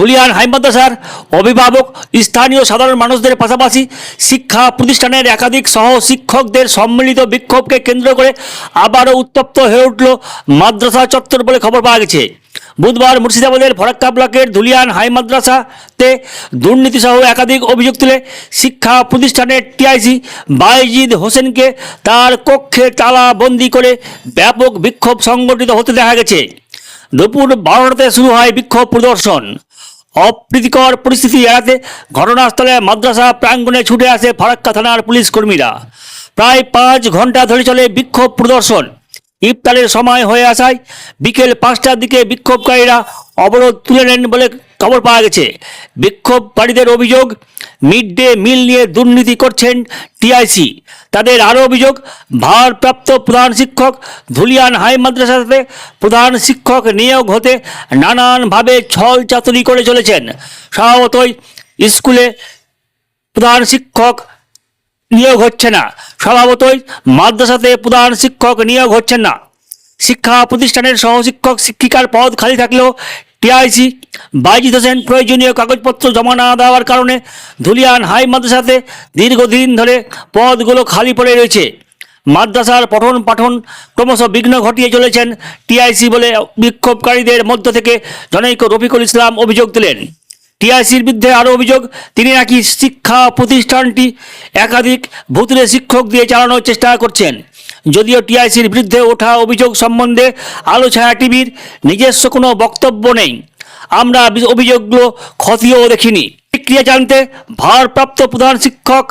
Dhulian high মাদ্রাসার অভিভাবক, স্থানীয় সাধারণ মানুষদের পাশাপাশি শিক্ষা প্রতিষ্ঠানের একাধিক সহ শিক্ষকদের সম্মিলিত বিক্ষোভকে কেন্দ্র করে আবারও উত্তপ্ত হয়ে উঠল মাদ্রাসা চত্বর বলে খবর পাওয়া গেছে। বুধবার মুর্শিদাবাদের ফরাক্কা ব্লকের ধুলিয়ান হাই মাদ্রাসাতে দুর্নীতিসহ একাধিক অভিযোগ তুলে শিক্ষা প্রতিষ্ঠানের টিআইসি বাইজিদ হোসেনকে তার কক্ষে তালা বন্দি করে ব্যাপক বিক্ষোভ সংগঠিত হতে দেখা গেছে। দুপুর বারোটাতে শুরু হয় বিক্ষোভ প্রদর্শন। অপ্রীতিকর পরিস্থিতি এড়াতে ঘটনাস্থলে মাদ্রাসা প্রাঙ্গণে ছুটে আসে ফারাক্কা থানার পুলিশ কর্মীরা। প্রায় পাঁচ ঘণ্টা ধরে চলে বিক্ষোভ প্রদর্শন। ইফতারের সময় হয়ে আসায় বিকেল পাঁচটার দিকে বিক্ষোভকারীরা অবরোধ তুলে নেন বলে খবর পাওয়া গেছে। বিক্ষোভকারীদের অভিযোগ, মিড ডে মিল নিয়ে দুর্নীতি করছেন টিআইসি। তাদের আরও অভিযোগ, ভারপ্রাপ্ত প্রধান শিক্ষক ধুলিয়ান হাই মাদ্রাসাতে প্রধান শিক্ষক নিয়োগ হতে নানানভাবে ছল চাতুরি করে চলেছেন। স্বভাবতই স্কুলে প্রধান শিক্ষক নিয়োগ হচ্ছে না। স্বভাবতই মাদ্রাসাতে প্রধান শিক্ষক নিয়োগ হচ্ছে না। শিক্ষা প্রতিষ্ঠানের সহশিক্ষক শিক্ষিকার পদ খালি থাকলেও টিআইসি বাইজিদ হোসেন প্রয়োজনীয় কাগজপত্র জমা না দেওয়ার কারণে ধুলিয়ান হাই মাদ্রাসাতে দীর্ঘদিন ধরে পদগুলো খালি পড়ে রয়েছে। মাদ্রাসার পঠন পাঠন ক্রমশ বিঘ্ন ঘটিয়ে চলেছেন টিআইসি বলে বিক্ষোভকারীদের মধ্য থেকে জনৈক রফিকুল ইসলাম অভিযোগ দিলেন। টিআইসির বিরুদ্ধে আরও অভিযোগ, তিনি নাকি শিক্ষা প্রতিষ্ঠানটি একাধিক ভুতুরে শিক্ষক দিয়ে চালানোর চেষ্টা করছেন। যদিও টিআইসির বিরুদ্ধে ওঠা অভিযোগ সম্বন্ধে আলো ছায়া টিভির নিজস্ব কোনো বক্তব্য নেই। আমরা অভিযোগগুলো খতিয়েও দেখিনি। প্রতিক্রিয়া জানতে ভারপ্রাপ্ত প্রধান শিক্ষক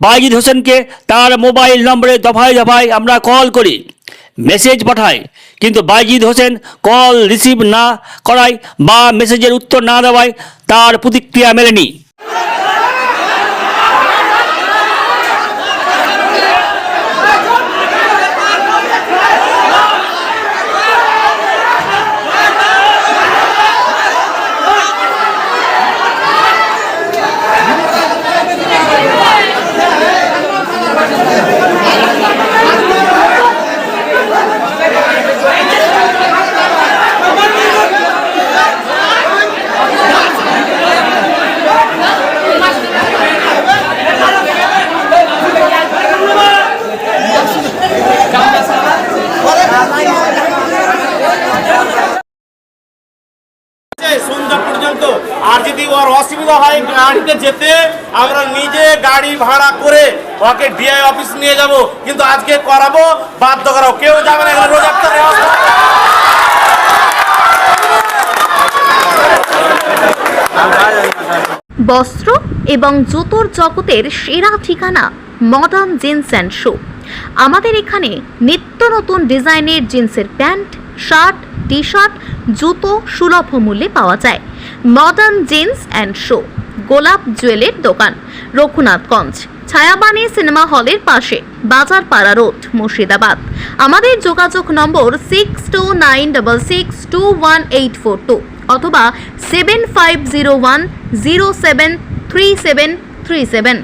বাইজিদ হোসেনকে তার মোবাইল নম্বরে দফায় দফায় আমরা কল করি। মেসেজ পাঠাই, কিন্তু বাইজিদ হোসেন কল রিসিভ না করায় বা মেসেজের উত্তর না দেওয়ায় তার প্রতিক্রিয়া মেলেনি। সন্ধ্যা পর্যন্ত। আর যদি ওর অসুবিধা হয়, গাড়িতে যেতে, আমরা নিজে গাড়ি ভাড়া করে ওকে ডিআই অফিস নিয়ে যাব। কিন্তু আজকে করাবো, বাধ্য করাবো। কেউ যাবে না এখানে রোজ বস্ত্র এবং জুতোর জগতের সেরা ঠিকানা মডার্ন জিন্স অ্যান্ড শো আমাদের এখানে নিত্য নতুন ডিজাইনের জিন্সের প্যান্ট, শার্ট টি শার্ট জুতো সুলভ মূল্যে পাওয়া যায়। মডার্ন জিন্স অ্যান্ড শো, গোলাপ জুয়েলের দোকান, রঘুনাথগঞ্জ, ছায়াবাণী সিনেমা হলের পাশে বাজার পাড়া রোড, মুর্শিদাবাদ। আমাদের যোগাযোগ নম্বর six two nine double six two one eight four two অথবা seven five zero one zero seven three seven three seven